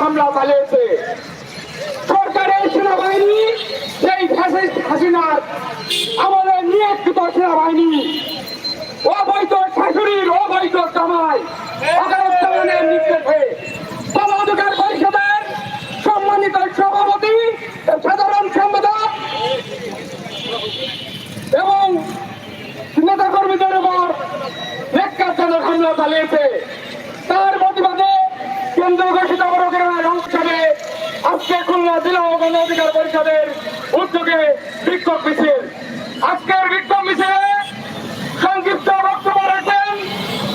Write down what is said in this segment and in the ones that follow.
হামলা চালিয়েছে। সরকারের সেনাবাহিনী, সেই ফ্যাসিস্ট হাসিনার আমাদের সেনাবাহিনী, অবৈধ শাশুড়ির অবৈধ সম্মানিত সভাপতি, সাধারণ সম্পাদক এবং নেতা কর্মীদের উপর হামলা চালিয়েছে তার প্রতিবাদে কেন্দ্র ঘোষিত প্রোগ্রামের অংশে গণ অধিকার পরিষদের উদ্যোগে বিক্ষোভ মিছিল। আজকের বিক্ষোভ মিছিলে সংক্ষিপ্ত বক্তব্য রাখেন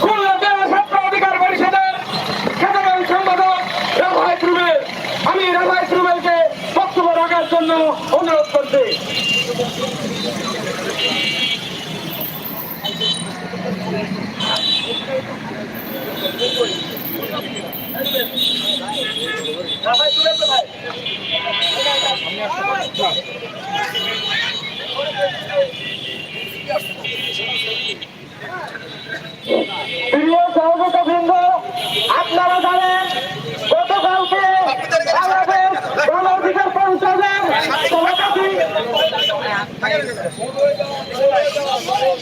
খুলনা জেলা ছাত্র অধিকার পরিষদের সাধারণ সম্পাদক রাভাই রুবেল আমি রাভাই রুবেলকে বক্তব্য রাখার জন্য অনুরোধ করছি। প্রিয় সহযোগিতা বৃন্দ আপনারা জানেন গতকালকে বাংলাদেশ গণ অধিকার পরিষদের সভাপতি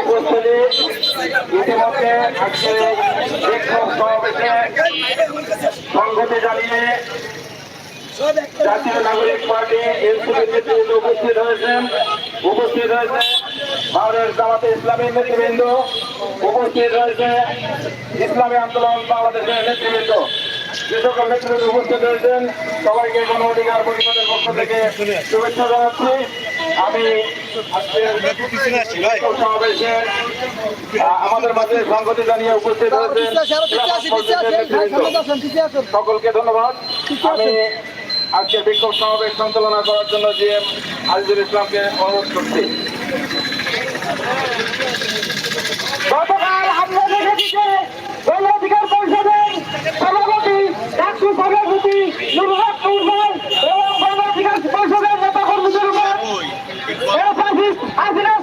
উপস্থিতি ইতিমধ্যে আজকে বিক্ষোভ সমাবেশে সংহতি জানিয়ে জাতীয় নাগরিক পার্টি এনসিপির নেতৃবৃন্দ উপস্থিত হয়েছেন উপস্থিত হয়েছে ভারতের জামাতে ইসলামী নেতৃবৃন্দ উপস্থিত রয়েছে ইসলামী আন্দোলন বাংলাদেশের নেতৃবৃন্দ। যে সকল নেতৃবৃন্দ উপস্থিত রয়েছেন সবাইকে গণ অধিকার পরিষদের পক্ষ থেকে শুভেচ্ছা জানাচ্ছি। আমি আমাদের মাঝে সংগতি জানিয়ে উপস্থিত হয়েছেন সকলকে ধন্যবাদ। আমি আজকে বিক্ষোভ সমাবেশ সঞ্চালনা করার জন্য জি এম আজিজুল ইসলামকে অনুরোধ করছি। গতকাল আমরা দেখেছি যে গণ অধিকার পরিষদের সভাপতি ডাক্তার সভাপতি নুরহাত এবং গণ অধিকার পরিষদের নেতা কর্মীদের উপর এরফাসিস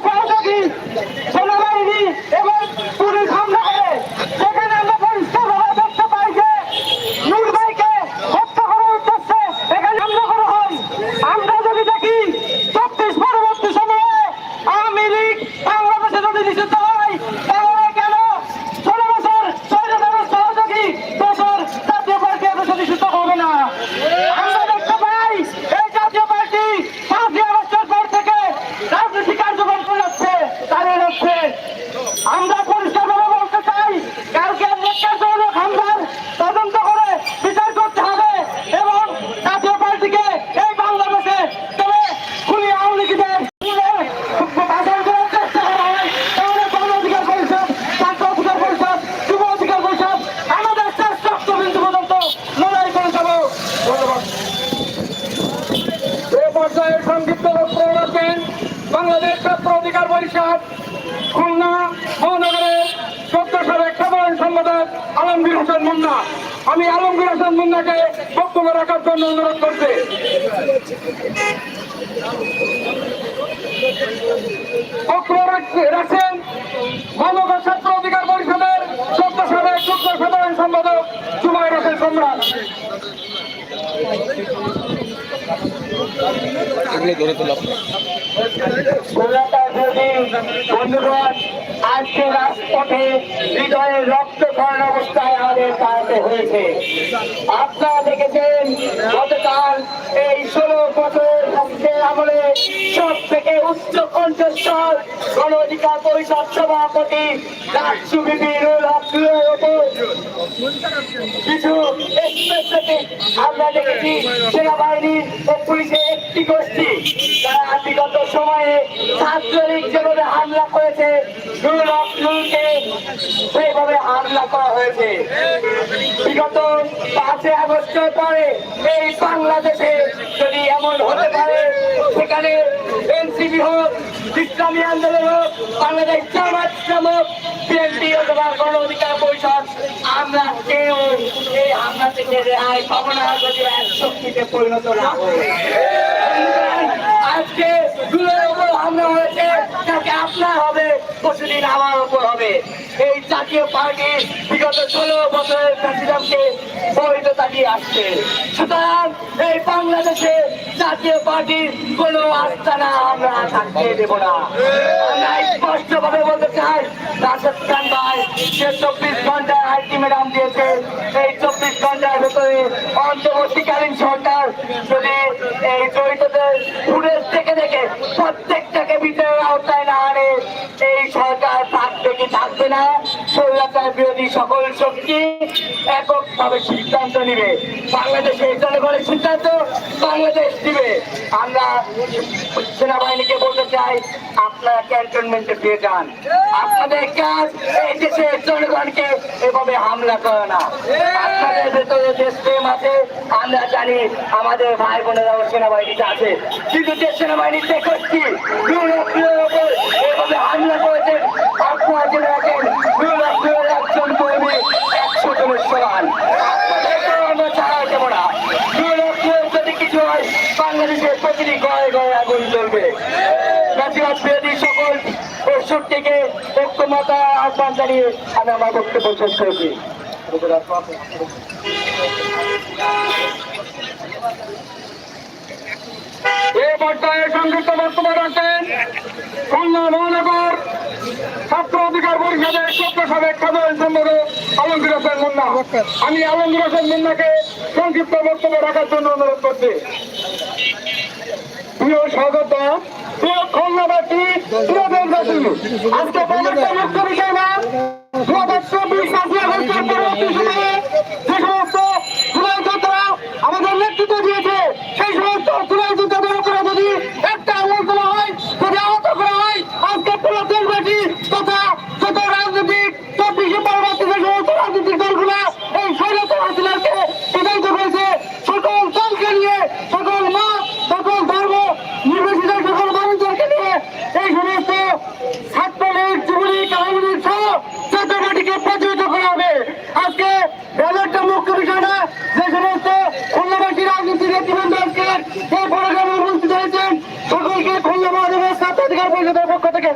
বন্ধুগণ আজকে রাজপথে হৃদয়ের রক্ত করার অবস্থায় আমাদের দাঁড়াতে হয়েছে। আপনারা দেখেছেন গতকাল এই ষোলো বছর আমলে সব থেকে উচ্চ কণ্ঠস্বর গণ অধিকার পরিষদ সভাপতি রাষ্ট্র বিপিনুল হকের ওপর। কিছু স্পেসিফিক আমরা দেখেছি সেনাবাহিনী ও পুলিশের একটি গোষ্ঠী, যারা বিগত সময়ে ছাত্রলীগ যেভাবে হামলা করেছে। নুরুল নুরুলকে সেইভাবে হামলা করা হয়েছে। বিগত পাঁচই আগস্টের পরে এই বাংলাদেশে যদি এমন হতে পারে সেখানে এনসিপি হোক, ইসলামী আন্দোলন হোক, বাংলাদেশ জামাত নামক বিএনপি অথবা গণ অধিকার পরিষদ, আমরা কেউ এই হামলা থেকে রেহাই পাবো না যদি এক শক্তিতে পরিণত না। হয় আজকে গুলোর উপর হামলা হয়েছে, তাকে আপনার হবে পরশুদিন আমার উপর হবে। এই জাতীয় পার্টি বিগত ষোলো বছরের প্রেসিডেন্টকে বৈধতা দিয়ে আসছে। সুতরাং এই বাংলাদেশে জাতীয় পার্টির কোন আস্থানা আমরা থাকতে দেব না। আমরা স্পষ্ট ভাবে বলতে চাই, রাশেদ খান ভাই, সে চব্বিশ ঘণ্টার আলটিমেটাম দিয়েছে। এই চব্বিশ ঘণ্টার ভেতরে অন্তর্বর্তীকালীন সরকার যদি এই জড়িতদের দেখে প্রত্যেকটাকে ভিতরে আওতায় না আনে না স্বৈরাচার বিরোধী সকল শক্তি এককভাবে সিদ্ধান্ত নিবে। বাংলাদেশের জনগণের সিদ্ধান্ত বাংলাদেশ দিবে। আমরা সেনাবাহিনীকে বলতে চাই, আপনারা ক্যান্টনমেন্টে ফিরে যান। আপনাদের কাজ এই দেশের জনগণকে এভাবে হামলা করে না। আপনাদের ভেতরে প্রেম আছে, আমরা জানি আমাদের ভাই বোনেরাও সেনাবাহিনীতে আছে। কিন্তু যে সেনাবাহিনীতে করছি এভাবে হামলা করেছেন আপনারা জেনে রাখেন দুর্গাপুরের একজন কর্মী একশো জনের সমান আপনাদেরকেও আমরা ছাড়া দেবো না দুর্গাপুরের যদি কিছু হয় বাংলাদেশের প্রতিটি ঘরে ঘরে জ্বলবে বিরোধী সকল শক্তিকে ঐক্যমতা আহ্বান সংযুক্ত রাখেন খুলনা মহানগর ছাত্র অধিকার পরিষদের সত্য সাবেক সাধারণ সম্পাদক আলমগীর হোসেন মুন্না। আমি আলমগীর হোসেন মুন্নাকে সংক্ষিপ্ত বক্তব্য রাখার জন্য অনুরোধ করছি। স্বাগত। প্রিয় খুলনাবাসী প্রিয় দেশবাসী আজকে বিষয় না দু হাজার চব্বিশ পাঁচই আগস্টের পরবর্তী সময়ে যে সমস্ত জুলাই যোদ্ধারা আমাদের নেতৃত্ব দিয়েছে সেই সমস্ত জুলাই যোদ্ধাদের উপরে যদি একটা আঙুল তোলা হয় যদি আহত করা হয় আজকে পুরো দেশবাসী তথা যত রাজনৈতিক চব্বিশে পরবর্তী যে সমস্ত রাজনৈতিক দলগুলো এই স্বৈরত হাসিনাকে বিদায়িত করেছে সকল দলকে নিয়ে সকল মত সকল ধর্ম নির্বাচিত সকল মানুষদেরকে নিয়ে এই সমস্ত ছাত্রলীগ যুবলীগ আওয়ামী লীগ সহ চোদ্দ পার্টিকে প্রচলিত করা হবে আজকে ব্যালটটা মুখ্য বিষয় না যে সমস্ত খুলনাবাসী নেতৃবৃন্দ আজকে এই প্রোগ্রামে উপস্থিত হয়েছেন সকলকে খুলনা মহানগর ছাত্র অধিকার পরিষদের পক্ষ থেকে।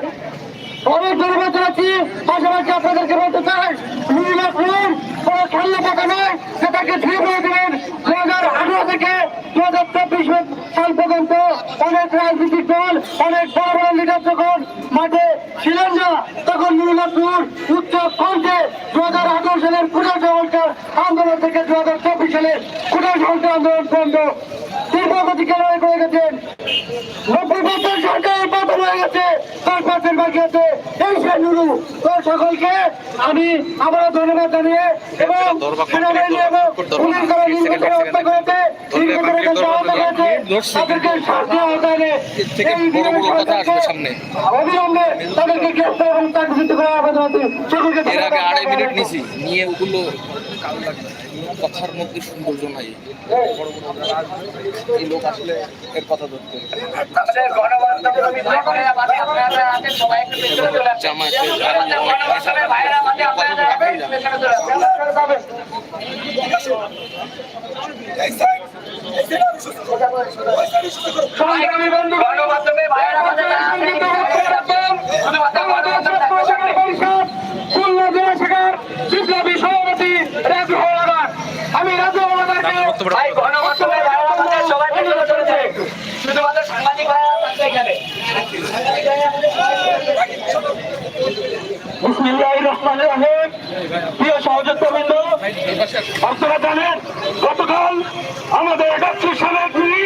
অনেক ধন্যবাদ জানাচ্ছি। পাশাপাশি আপনাদেরকে বলতে চাই খেলনা পাকা সেটাকে ধীরে দেবেন দু হাজার আঠারো থেকে দু হাজার চব্বিশ সাল পর্যন্ত অনেক রাজনৈতিক দল অনেক বড় বড় লিডার যখন মাঠে ছিলেন না তখন নুরুল্লাহ খুন উচ্চ কণ্ঠে দু হাজার আঠারো সালের কুড়াল সরকার আন্দোলন থেকে দু হাজার চব্বিশ সালের কুড়াল সরকার আন্দোলন পর্যন্ত লড়াই করে গেছেন নব্বই বছর সরকারের প্রথম হয়ে গেছে দশ পার্সেন্ট বাকি আছে এই সে নুরু তো সকলকে আমি আবারও ধন্যবাদ জানিয়ে এবং সেনাবাহিনী এবং পুলিশ নির্বাচনে হত্যা করেছে আহত করেছে তাদেরকে শাস্তি আওতায় সরকারকে অবিলম্বে তাদেরকে গ্রেফতার এবং চাকরিচ্যুত করার আবেদন আছে সকলকে এর আগে আড়াই মিনিট। নিছি নিয়ে ওগুলো কাল লাগবে কথার মধ্যে সৌন্দর্য নাই এই লোক আসলে এর কথা ধরতে। জামায়াতের সংগ্রামী বন্ধু গণমাধ্যমে গণমাধ্যমে থাকবেন। খুলনা জেলা শাখার বিপ্লবী সভাপতি রাজু হলাদার আমি রাজু হলাদারকে ভাই গণমাধ্যমে ভাইরা আমাদের সবাই পেছনে চলেছে। শুধুমাত্র সাংবাদিক ভাইরা থাকবে এখানে। বিসমিল্লাহির রহমানির রহিম প্রিয় সহযোদ্ধবৃন্দ আপনারা জানেন দুই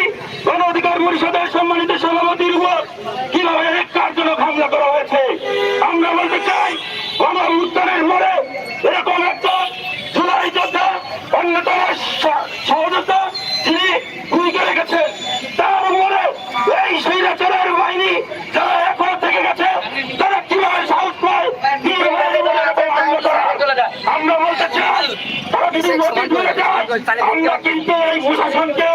গণ অধিকার পরিষদের সম্মানিত সভাপতির উপর কীভাবে কার্যজনক হামলা করা হয়েছে? আমরা বলতে চাই গণ উত্তরের পরে এরকম একটা জুলাই যোদ্ধা অন্যতম সহযোদ্ধা তিনি ভূমিকা রেখেছেন। তার উপরে এই স্বৈরাচারের বাহিনী যারা এখনও থেকে গেছে তারা কীভাবে সাহস পায়? আমরা বলতে চাই তারা যদি নদী ধরে যায় আমরা কিন্তু এই প্রশাসনকেও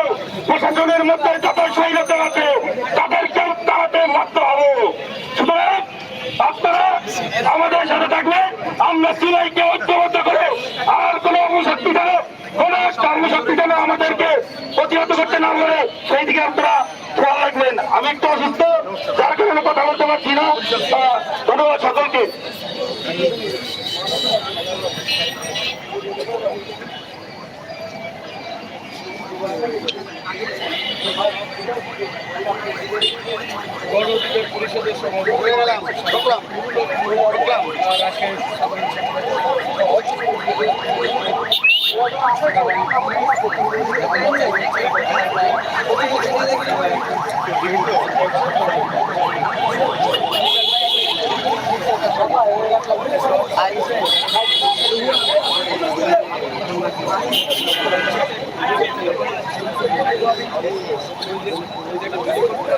সিলাইকে ঐক্যবদ্ধ করে আর কোনো অপশক্তি যেন, কোন কর্মশক্তি যেন আমাদেরকে প্রতিহত করতে না পারে, সেই দিকে আপনারা খেয়াল রাখবেন। আমি একটু অসুস্থ, যার কারণে কথা বলতে পারছি না। ধন্যবাদ সকলকে। গণ অধিকার পরিষদের সাধারণ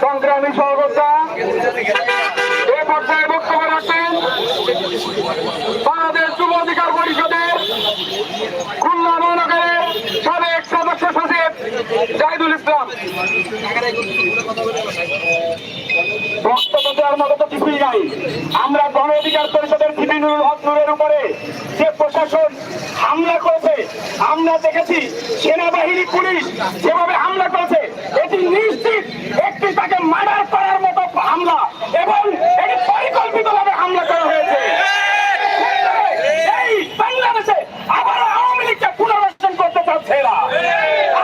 সংগ্রামী সর্বতা এ পর্যায়ে বক্তব্য রাখেন বাংলাদেশ যুব অধিকার পরিষদের খুলনা মহানগরের সাবেক সদস্য সচিব জাহিদুল ইসলাম। বক্তব্য দেওয়ার মতো তো নাই। আমরা গণ পরিষদের সিপিনুর হক যে প্রশাসন হামলা করেছে, আমরা দেখেছি সেনাবাহিনী, পুলিশ যেভাবে হামলা করেছে, এটি নিশ্চিত একটি তাকে মার্ডার করার মতো হামলা এবং এটি পরিকল্পিতভাবে হামলা করা হয়েছে এই বাংলাদেশে আবার আওয়ামী লীগকে পুনর্বাসন করতে চাচ্ছে এরা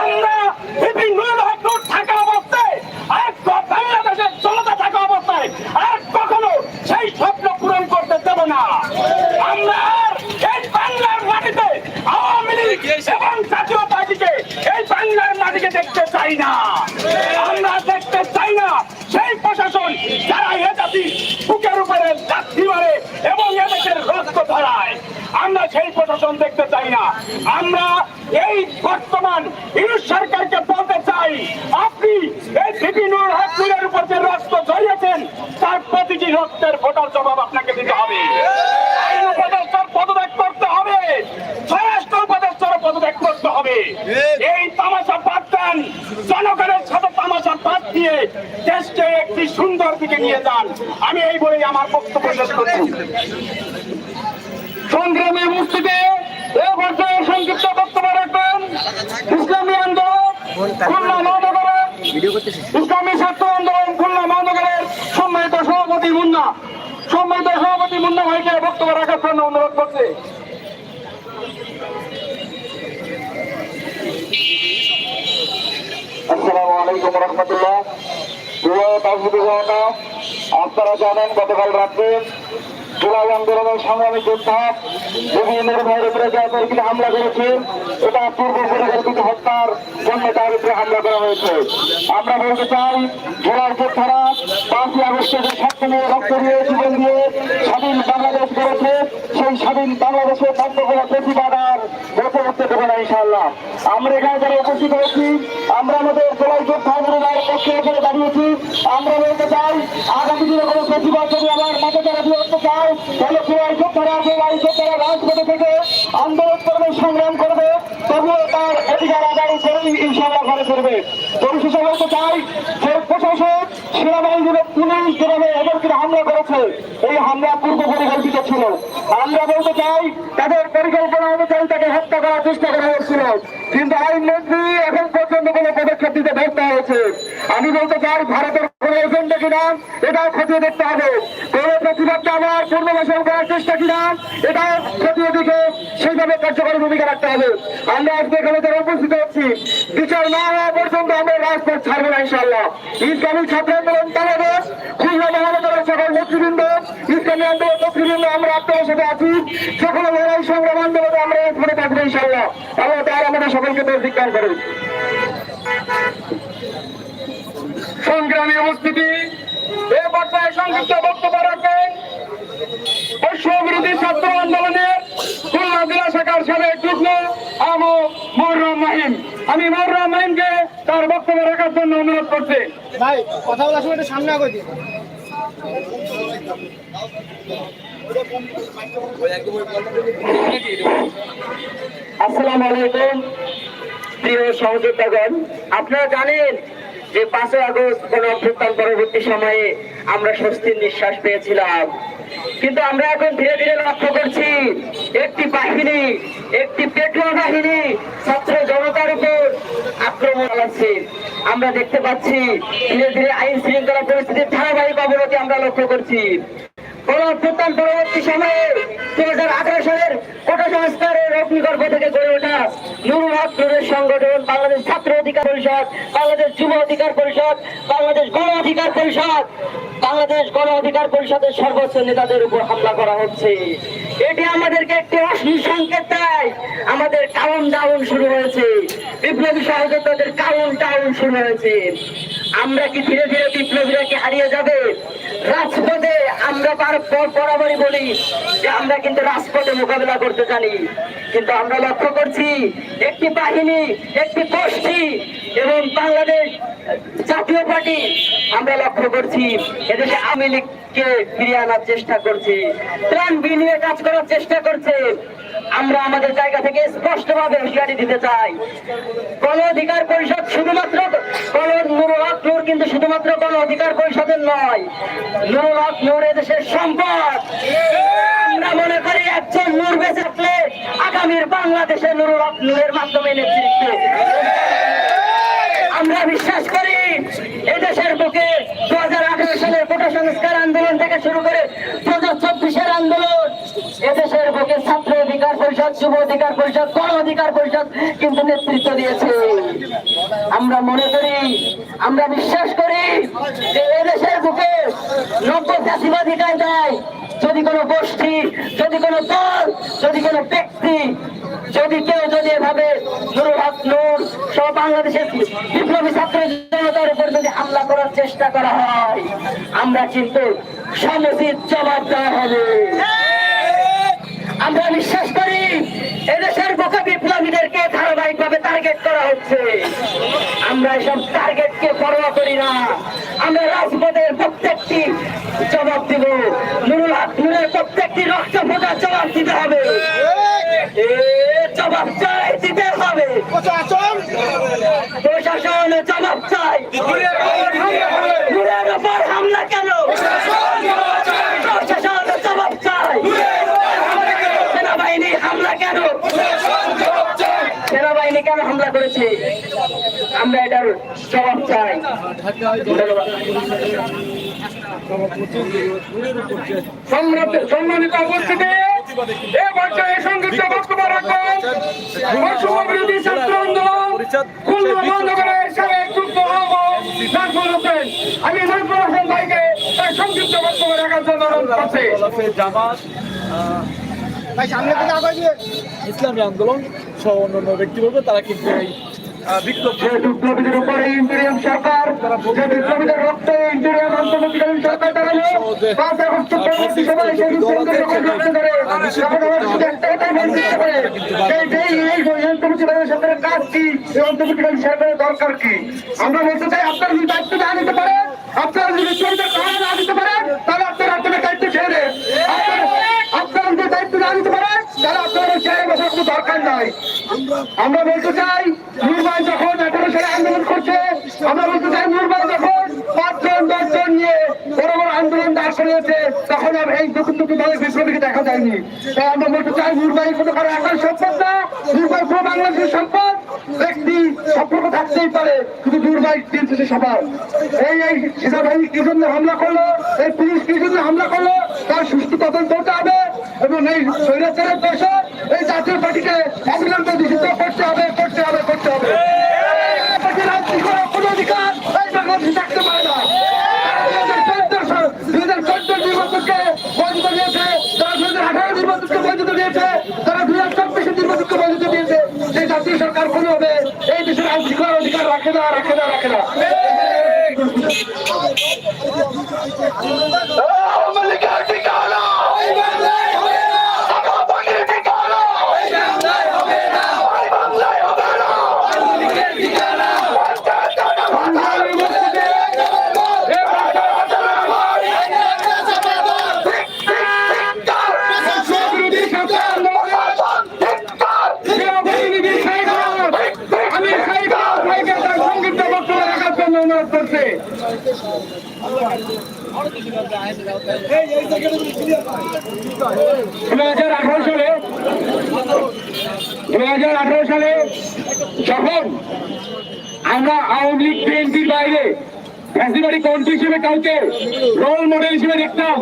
আমরা বিভিন্ন হক থাকা অবস্থায় আর ক- বাংলাদেশের জনতা থাকা অবস্থায় আর কখনো সেই স্বপ্ন পূরণ করতে দেব না আমরা আর এই বাংলার মাটিতে আওয়ামী লীগ এবং জাতীয় পার্টিকে এই বাংলার মাটিকে দেখতে চাই না। আমরা দেখতে চাই না। সেই প্রশাসন যারা এ জাতি বুকের উপরে লাথি মারে এবং এদেশের রক্ত ধরায় আমরা সেই প্রশাসন দেখতে চাই না। আমরা এই বর্তমান ইউনুস সরকারকে বলতে চাই আপনি এই বিভিন্ন হকের উপর যে রক্ত ঝরিয়েছেন তার প্রতিটি রক্তের ভোটার জবাব আপনাকে দিতে হবে। পদত্যাগ করতে হবে। স্বরাষ্ট্র উপদেষ্টার পদত্যাগ করতে হবে। এই তামাশা দেন জনগণের সাথে তামাশা বাদ দিয়ে দেশকে একটি সুন্দর দিকে নিয়ে যান। আমি এই বলেই আমার বক্তব্য শেষ করছি। সংগ্রামী উপস্থিতি, এ পর্যায়ে সংক্ষিপ্ত বক্তব্য রাখবেন। ইসলামী আন্দোলন, খুলনা ইসলামী ছাত্র আন্দোলন, খুলনা মহানগরের সম্মানিত সভাপতি মুন্না। সম্মানিত সভাপতি মুন্না ভাইকে বক্তব্য রাখার জন্য অনুরোধ করছে। আপনারা জানেন গতকাল রাত্রে জুলাই আন্দোলনের সংগ্রামী যোদ্ধা বিভিন্ন ভাইয়ের উপরে যা তরিকিতে হামলা করেছে, এটা পূর্ব পরিকল্পিত হত্যার জন্য তার উপরে হামলা করা হয়েছে। আমরা বলতে চাই, জুলাই যোদ্ধারা পাঁচই যে নিয়ে রক্ত স্বাধীন বাংলাদেশ করেছে সেই স্বাধীন বাংলাদেশে বন্ধ করা প্রতিবাদ আর বেঁচে উঠতে দেবে না আমরা এখানে যারা উপস্থিত হয়েছি, আমরা আমাদের যোদ্ধা গুরুবার পক্ষে এখানে আমরা বলতে চাই, আগামী দিনে কোনো প্রতিবাদ যদি আমার চায়, তাহলে আন্দোলন করবে, সংগ্রাম তার অধিকার আদায় করেই ইনশাআল্লাহ ঘরে ফিরবে। পরিশেষে বলতে চাই যে হামলা করেছে, এই হামলা পূর্ব পরিকল্পিত ছিল। আমরা বলতে চাই, তাদের পরিকল্পনা অনুযায়ী তাকে হত্যা করার চেষ্টা করা হয়েছিল কিন্তু আইন মন্ত্রী এখন পর্যন্ত কোনো পদক্ষেপ দিতে ব্যর্থ হয়েছে। আমি বলতে চাই, ভারতের কোনো এজেন্ডা কিনা, এটাও খতিয়ে দেখতে হবে। কোন প্রতিবাদটা আমার পূর্ণবাসন করার চেষ্টা কিনা, এটাও খতিয়ে দেখে সেইভাবে কার্যকরী ভূমিকা রাখতে হবে। আমরা আজকে এখানে যারা উপস্থিত হচ্ছি, বিচার না হওয়া পর্যন্ত আমরা রাজপথ ছাড়বো না ইনশাল্লাহ ইসলামী ছাত্র আন্দোলন বাংলাদেশ, খুলনা মহানগরের সকল নেতৃবৃন্দ, ইসলামী আন্দোলন নেতৃবৃন্দ, আমরা আপনাদের সাথে আছি। সকল লড়াই সংগ্রাম আন্দোলনে আমরা এখানে থাকব ইনশাল্লাহ আল্লাহ তার আমাদের সকলকে তৌফিক দান করুন। সংগ্রামী উপস্থিতি এ পর্যায়ে সংক্ষিপ্ত বক্তব্য রাখবেন বৈশ্ব বিরোধী ছাত্র আন্দোলনের খুলনা জেলা শাখার সাবেক যুগ্ম আমো মহরম মাহিম। আমি মহরম মাহিমকে তার বক্তব্য রাখার জন্য অনুরোধ করছি। ভাই কথা বলার সময় সামনে আগে আসসালামু আলাইকুম প্রিয় সহযোদ্ধাগণ। আপনারা জানেন যে পাঁচই আগস্ট কোন অভ্যুত্থান পরবর্তী সময়ে আমরা স্বস্তির নিঃশ্বাস পেয়েছিলাম। কিন্তু আমরা এখন ধীরে ধীরে লক্ষ্য করছি, একটি বাহিনী, একটি পেট্রোল বাহিনী ছাত্র জনতার উপর আক্রমণ চালাচ্ছে। আমরা দেখতে পাচ্ছি, ধীরে ধীরে আইন শৃঙ্খলা পরিস্থিতির ধারাবাহিক অবনতি আমরা লক্ষ্য করছি। কোন অভ্যুত্থান পরবর্তী সময়ে দুই হাজার আঠারো সালের থেকে গড়ে ওঠা সংগঠন, বাংলাদেশ ছাত্র অধিকার পরিষদ, বাংলাদেশ যুব অধিকার পরিষদ, বাংলাদেশ গণ অধিকার পরিষদ, বাংলাদেশ গণ অধিকার পরিষদের সর্বোচ্চ নেতাদের উপর হামলা করা হচ্ছে। এটি আমাদেরকে একটি অশ্লীল সংকেত দেয়। আমাদের কাউন্ট ডাউন শুরু হয়েছে। বিপ্লবী সহযোদ্ধাদের কাউন্ট ডাউন শুরু হয়েছে। আমরা কি ধীরে ধীরে বিপ্লবীরা কি হারিয়ে যাবে? রাজপথে আমরা বরাবরই বলি যে আমরা কিন্তু রাজপথে মোকাবেলা করতে জানি। কিন্তু আমরা লক্ষ্য করছি একটি বাহিনী, একটি গোষ্ঠী এবং বাংলাদেশ জাতীয় পার্টি। আমরা লক্ষ্য করছি এদেশে আওয়ামী লীগকে ফিরিয়ে আনার চেষ্টা করছে? ত্রাণ বিনিয়ে কাজ করার চেষ্টা করছে। আমরা আমাদের জায়গা থেকে স্পষ্টভাবে হুঁশিয়ারি দিতে চাই। গণ অধিকার পরিষদ শুধুমাত্র গণ নুরুল হক নূর কিন্তু শুধুমাত্র গণ অধিকার পরিষদের নয়। নুরুল হক নূর এদেশের সম্পদ। আমরা মনে করি একজন নূর বেঁচে থাকলে আগামীর বাংলাদেশে নুরুল হক নূরের মাধ্যমে নেতৃত্বে। আমরা বিশ্বাস করি, এদেশের বুকে দু হাজার আঠারো সালের কোটা সংস্কার আন্দোলন থেকে শুরু করে দু হাজার চব্বিশের আন্দোলন, এদেশের বুকে ছাত্র অধিকার পরিষদ, যুব অধিকার পরিষদ, গণ অধিকার পরিষদ কিন্তু নেতৃত্ব দিয়েছে। আমরা মনে করি, আমরা বিশ্বাস করি যে এদেশের বুকে নব্য জাতিবাদী কায়দায় যদি কোনো গোষ্ঠী, যদি কোনো দল, যদি কোনো ব্যক্তি যদি কেউ যদি এভাবে বাংলাদেশের বিপ্লবী ছাত্র জনতার উপর যদি হামলা করার চেষ্টা করা হয়, আমরা কিন্তু সমুচিত জবাব দেওয়া হবে। আমরা বিশ্বাস করি, এদেশের বুকে বিপ্লবীদেরকে ধারাবাহিকভাবে টার্গেট করা হচ্ছে। আমরা এসব টার্গেটকে পরোয়া করি না। আমরা রাজপথের প্রত্যেকটি জবাব দিব। নুরুল হক, নূরের প্রত্যেকটি রক্ত ফোটার জবাব দিতে হবে। জবাব চাই দিতে হবে। প্রশাসন। জবাব চাই। নূরের উপর হামলা কেন? প্রশাসন জবাব চাই। সেনাবাহিনী হামলা কেন? সেনাবাহিনী কেন হামলা করেছে? আমরা এটার জবাব চাই। সম্মানিত উপস্থিতি। আমি নাজমুল হোসেন ভাইকে সংক্ষিপ্ত বক্তব্য রাখার জন্য অনুরোধ করছি। জামাত ইসলামী আন্দোলন সহ অন্যান্য ব্যক্তিবর্গ তারা কিন্তু এই যে বিপ্লবীদের উপরে ইন্টারিয়াম সরকার যে বিপ্লবীদের রক্তে ইন্টারিয়াম অন্তর্বর্তীকালীন সরকার দাঁড়াল পাঁচ আগস্ট পরবর্তী সময় সেই বিপ্লবীদের উপর লক্ষ্য করে যখন আমার শুধু একটা কথাই বলতে ইচ্ছে করে। এই এই অন্তর্বর্তীকালীন সরকারের কাজ কি এই অন্তর্বর্তীকালীন সরকারের দরকার কি? আমরা বলতে চাই আপনারা যদি দায়িত্ব না নিতে আপনারা যদি বিপ্লবীদের কাজ না দিতে পারেন তাহলে আপনারা আপনাদের দায়িত্ব ছেড়ে আপনারা যদি দায়িত্ব না নিতে পারেন তাহলে আপনাদের চেয়ারে বসার কোনো দরকার নাই। আমরা বলতে চাই, নির্বাণ যখন আঠারো সালে আন্দোলন করছে, আমরা বলতে চাই নির্বাণ যখন পাঁচজন, দশজন নিয়ে বড় বড় আন্দোলন দাঁড় করিয়েছে, তখন আর এই দুঃখ দুঃখ দলের বিপ্লবীকে দেখা যায়নি। তাই আমরা বলতে চাই নির্বাহী কোনো কারও একার সম্পদ না, নির্বাহী পুরো বাংলাদেশের সম্পদ, ব্যক্তি সম্পর্ক থাকতেই পারে, কিন্তু দুর্বাই দিন শেষে সবার। এই এই সেনাবাহিনী কি জন্য হামলা করল, এই পুলিশ কি জন্য হামলা করল, তার সুস্থ তদন্ত হতে হবে এবং এই স্বৈরাচারের দোষর এই জাতীয় পার্টিকে অবিলম্বে নিষিদ্ধ করতে হবে করতে হবে করতে হবে। পার্টির রাজনীতি করার কোনো অধিকার এই বাংলাদেশে থাকতে পারে না। দুই হাজার চোদ্দ নির্বাচনকে বৈধতা দিয়েছে তারা দুই হাজার আঠারো নির্বাচনকে বৈধতা দিয়েছে তারা দুই হাজার চব্বিশের নির্বাচনকে বৈধতা দিয়েছে। সেই জাতীয় সরকার কোনোভাবে এই দেশের অধিকার রাখে না রাখে না রাখে না আওয়ামী লীগের ঠিকানা শাখাবাগের ঠিকানা ভাই বাংলায় হবে না পঞ্চায়েত ভাষার মধ্যে এ ভাষা বাঁচাবে ভাই আমি সাইকেল ভাইকে তার সংক্ষিপ্ত বক্তব্য রাখার জন্য অনুরোধ করছি দু হাজার আঠারো সালে দু হাজার আঠারো সালে যখন আমরা আওয়ামী লীগ বিএনপির ফ্যাসিবাড়ি কন্ট্রি হিসেবে কাউকে রোল মডেল হিসেবে দেখতাম।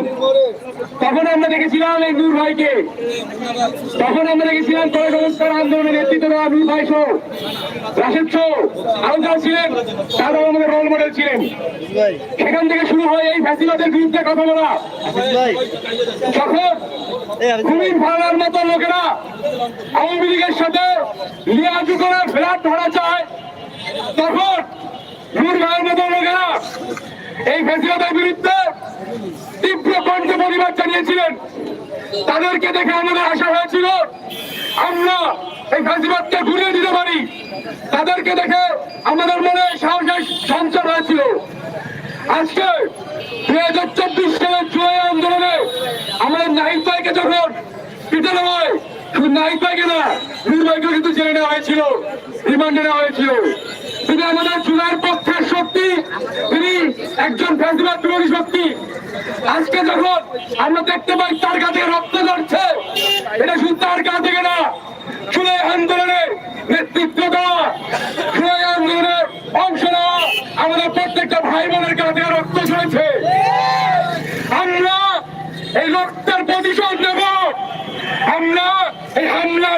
তখন আমরা দেখেছিলাম এই নূর ভাইকে। তখন আমরা দেখেছিলাম করে সংস্কার আন্দোলনের নেতৃত্ব দেওয়া নূর ভাই সহ রাশেদ সহ আরও ছিলেন, তারাও আমাদের রোল মডেল ছিলেন। সেখান থেকে শুরু হয় এই ফ্যাসিবাদের বিরুদ্ধে কথা বলা। যখন কুমির ভাড়ার মতো লোকেরা আওয়ামী লীগের সাথে লিয়াজু করে ফেরাত ধরা চায়। তখন এই ফেসিবাদের বিরুদ্ধে তীব্র কণ্ঠে প্রতিবাদ জানিয়েছিলেন। তাদেরকে দেখে আমাদের আশা হয়েছিল, আমরা এই ফেসিবাদকে ঘুরিয়ে দিতে পারি। তাদেরকে দেখে আমাদের মনে সাহসের সঞ্চার হয়েছিল। আজকে দুই হাজার চব্বিশ সালের জুলাই আন্দোলনে আমাদের নাহিদ ভাইকে যখন পিটানো হয়, শুধু নাহিদ ভাইকে না নূর ভাইকে কিন্তু জেলে নেওয়া হয়েছিল, রিমান্ডে নেওয়া হয়েছিল। তিনি আমাদের জুলাইয়ের পক্ষের শক্তি, তিনি একজন ফ্যাসিবাদ বিরোধী শক্তি। আজকে যখন আমরা দেখতে পাই তার থেকে রক্ত ঝরছে, এটা শুধু তার গা থেকে না জুলাই আন্দোলনে নেতৃত্ব দেওয়া জুলাই আন্দোলনে অংশ নেওয়া আমাদের প্রত্যেকটা ভাই বোনের থেকে রক্ত ঝরেছে। আমরা এই রক্তের প্রতিশোধ নেব। আমরা এই হামলা